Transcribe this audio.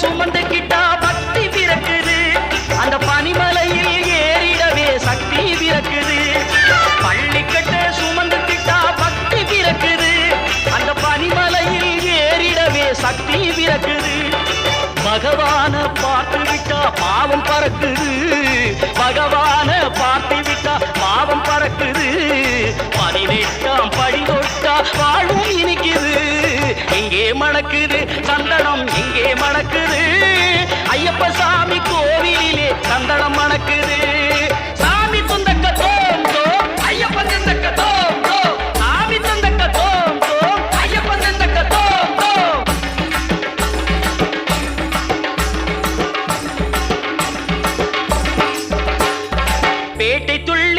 சுமந்துக்கிட்டா பக்தி பிறக்குது. அந்த பனிமலையில் ஏறிடவே சக்தி பிறக்குது. பள்ளிக்கட்ட சுமந்துக்கிட்டா பக்தி பிறக்குது. அந்த பனிமலையில் ஏறிடவே சக்தி பிறக்குது. பகவான பார்த்து விட்டா பாவம் பறக்குது. பகவான மணக்குது சந்தனம் இங்கே மணக்குது. ஐயப்ப சாமி கோவிலிலே சந்தனம் மணக்குது. சாமி சொந்தக்க தோம் தோம் ஐயப்ப சொந்தக்க தோம் தோம். சாமி சொந்தக்க தோம் தோம் ஐயப்ப சொந்தக்க தோம் பேட்டை துள்ள